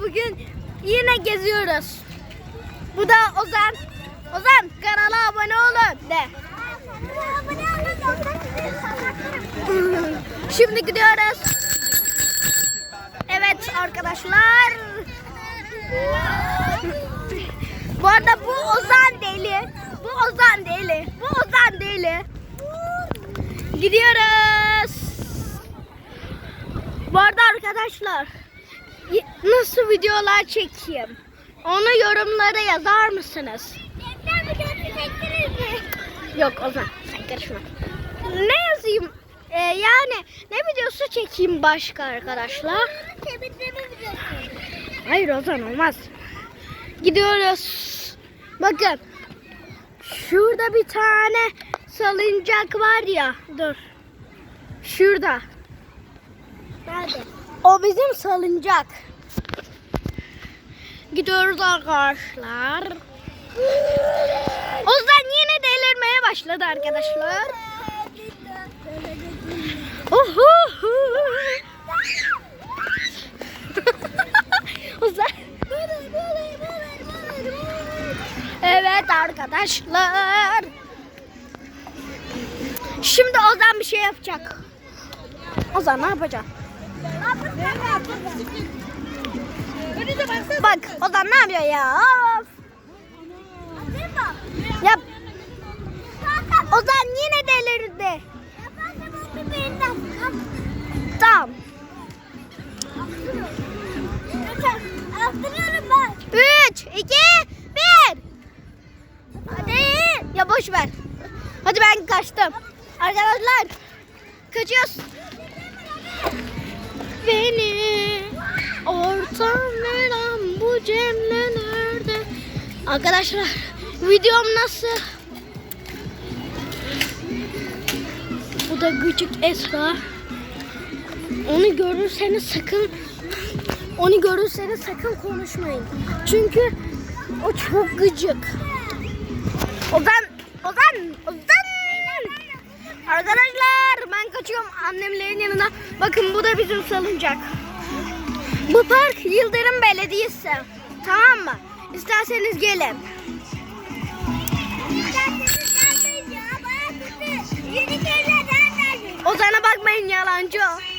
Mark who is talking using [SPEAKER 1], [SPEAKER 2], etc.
[SPEAKER 1] bugün yine geziyoruz. Bu da Ozan. Ozan kanala abone olun de. Şimdi gidiyoruz. Evet arkadaşlar. Bu arada bu Ozan deli. Bu Ozan deli. Bu Ozan deli. Gidiyoruz. Bu arada arkadaşlar nasıl videolar çekeyim? Onu yorumlara yazar mısınız? Yok Ozan sen karışma. Ne yazayım? Ee, yani ne videosu çekeyim başka arkadaşlar? Hayır Ozan olmaz. Gidiyoruz. Bakın. Şurada bir tane salıncak var ya. Dur. Şurada.
[SPEAKER 2] Nerede?
[SPEAKER 1] O bizim salıncak. Gidiyoruz arkadaşlar. Ozan yine delirmeye başladı arkadaşlar. Ozan. Evet arkadaşlar. Şimdi Ozan bir şey yapacak. Ozan ne yapacak? Bak Ozan ne yapıyor ya? Of. Yap. Ozan yine delirdi. Tamam. Üç, iki, bir. Hadi. Ya boş ver. Hadi ben kaçtım. Arkadaşlar kaçıyoruz. Beni ortam veren bu Cemre nerede? Arkadaşlar videom nasıl? Bu da gıcık Esra. Onu görürseniz sakın onu görürseniz sakın konuşmayın. Çünkü o çok gıcık. Ozan, Ozan, Ozan. Arkadaşlar ben kaçıyorum annemlerin yanına. Bakın bu da bizim salıncak. Bu park Yıldırım Belediyesi. Tamam mı? İsterseniz gelin. Ozan'a bakmayın yalancı o.